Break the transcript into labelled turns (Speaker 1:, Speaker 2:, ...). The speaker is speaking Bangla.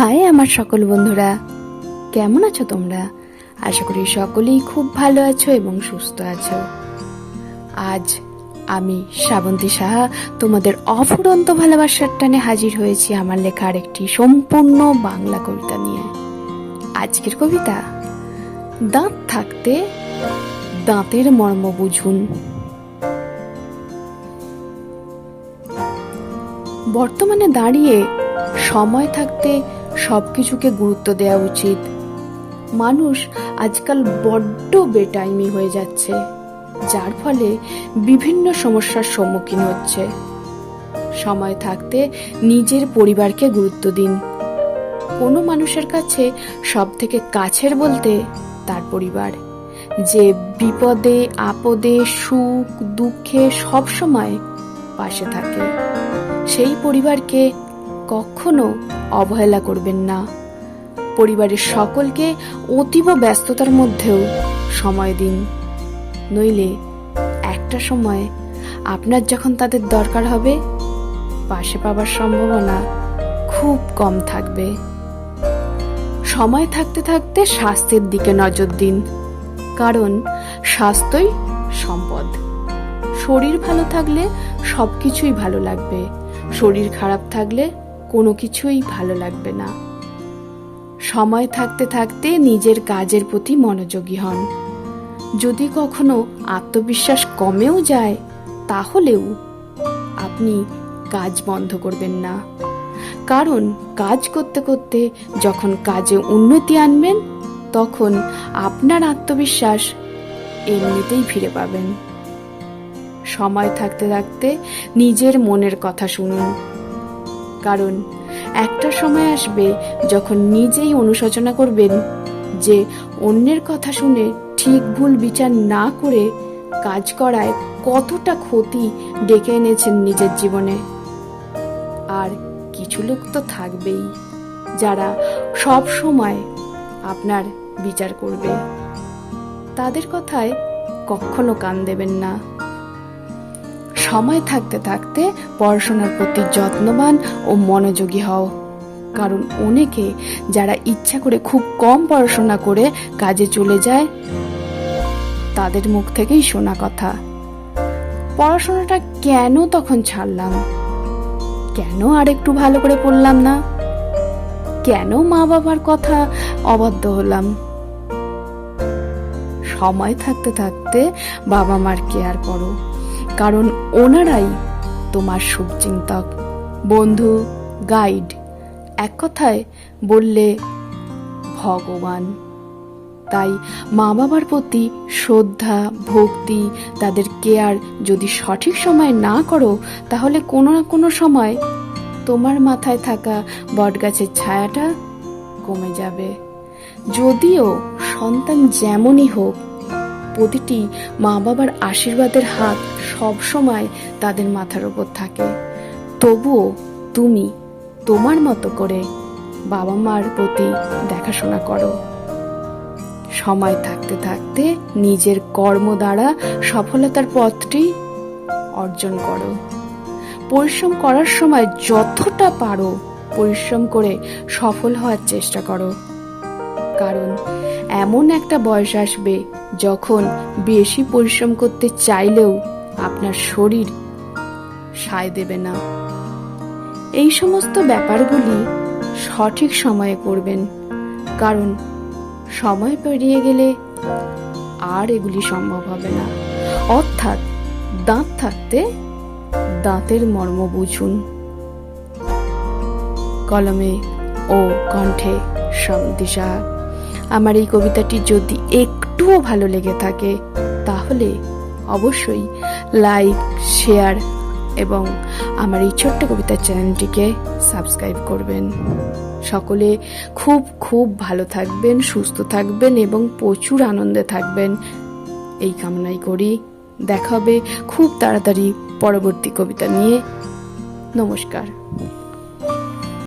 Speaker 1: হাই আমার সকল বন্ধুরা। কেমন আছো তোমরা? আশা করি সকলেই খুব ভালো আছো এবং সুস্থ আছো। আজ আমি শ্রাবন্তী সাহা তোমাদের অফুরন্ত ভালোবাসার টানে হাজির হয়েছি আমার লেখার একটি সম্পূর্ণ বাংলা কবিতা নিয়ে। আজকের কবিতা, দাঁত থাকতে দাঁতের মর্ম বুঝুন। বর্তমানে দাঁড়িয়ে সময় থাকতে সবকিছুকে গুরুত্ব দেওয়া উচিত। মানুষ আজকাল বড্ড বেটাইমি হয়ে যাচ্ছে, যার ফলে বিভিন্ন সমস্যার সম্মুখীন হচ্ছে। সময় থাকতে নিজের পরিবারকে গুরুত্ব দিন। কোনো মানুষের কাছে সব থেকে কাছের বলতে তার পরিবার, যে বিপদে, আপদে, সুখ, দুঃখে সব সময় পাশে থাকে। সেই পরিবারকে কখনো অবহেলা করবেন না। পরিবারের সকলকে অতীব ব্যস্ততার মধ্যেও সময় দিন। নইলে একটা সময় আপনার যখন তাদের দরকার হবে, পাশে পাবার সম্ভাবনা খুব কম থাকবে। সময় থাকতে থাকতে স্বাস্থ্যের দিকে নজর দিন, কারণ স্বাস্থ্যই সম্পদ। শরীর ভালো থাকলে সব কিছুই ভালো লাগবে। শরীর খারাপ থাকলে কোনো কিছুই ভালো লাগবে না। সময় থাকতে থাকতে নিজের কাজের প্রতি মনোযোগী হন। যদি কখনো আত্মবিশ্বাস কমেও যায়, তাহলেও আপনি কাজ বন্ধ করবেন না। কারণ কাজ করতে করতে যখন কাজে উন্নতি আনবেন, তখন আপনার আত্মবিশ্বাস এমনিতেই ফিরে পাবেন। সময় থাকতে থাকতে নিজের মনের কথা শুনুন। কারণ একটা সময় আসবে যখন নিজেই অনুশোচনা করবেন যে অন্যের কথা শুনে ঠিক ভুল বিচার না করে কাজ করায় কতটা ক্ষতি ডেকে এনেছেন নিজের জীবনে। আর কিছু লোক তো থাকবেই যারা সব সময় আপনার বিচার করবে। তাদের কথায় কখনো কান দেবেন না। সময় থাকতে থাকতে পড়াশোনার প্রতি যত্নবান ও মনোযোগী হও। কারণ অনেকে যারা ইচ্ছা করে খুব কম পড়াশোনা করে কাজে চলে যায়, তাদের মুখ থেকেই শোনা কথা। পড়াশোনাটা কেন তখন ছাড়লাম? কেন আর একটু ভালো করে পড়লাম না? কেন মা বাবার কথা অবাধ্য হলাম? সময় থাকতে থাকতে বাবা মার কেয়ার করো। কারণ ওনারাই তোমার শুভচিন্তক। বন্ধু, গাইড, এক কথায় বললে ভগবান। তাই মা বাবার প্রতি শ্রদ্ধা, ভক্তি, তাদের কেয়ার যদি সঠিক সময় না করো, তাহলে কোনো না কোনো সময় তোমার মাথায় থাকা বটগাছের ছায়াটা কমে যাবে। যদিও সন্তান যেমনই হোক প্রতিটি মা বাবার আশীর্বাদের হাত সব সময় তাদের মাথার ওপর থাকে। তবুও তুমি তোমার মতো করে বাবা মার প্রতি দেখাশোনা করো। সময় থাকতে থাকতে নিজের কর্ম দ্বারা সফলতার পথটি অর্জন করো। পরিশ্রম করার সময় যতটা পারো পরিশ্রম করে সফল হওয়ার চেষ্টা করো। কারণ এমন একটা বয়স আসবে যখন বেশি পরিশ্রম করতে চাইলেও আপনার শরীর সায় দেবে না। এই সমস্ত ব্যাপারগুলি সঠিক সময়ে করবেন, কারণ সময় পেরিয়ে গেলে আর এগুলি সম্ভব হবে না। অর্থাৎ দাঁত থাকতে দাঁতের মর্ম বুঝুন। কলমে ও কণ্ঠে শ্রাবন্তী সাহা আমার এই কবিতাটি যদি একটুও ভালো লেগে থাকে, তাহলে অবশ্যই লাইক, শেয়ার এবং আমার এই ছোট্ট কবিতার চ্যানেলটিকে সাবস্ক্রাইব করবেন। সকলে খুব খুব ভালো থাকবেন, সুস্থ থাকবেন এবং প্রচুর আনন্দে থাকবেন। এই কামনাই করি। দেখা হবে খুব তাড়াতাড়ি পরবর্তী কবিতা নিয়ে। নমস্কার।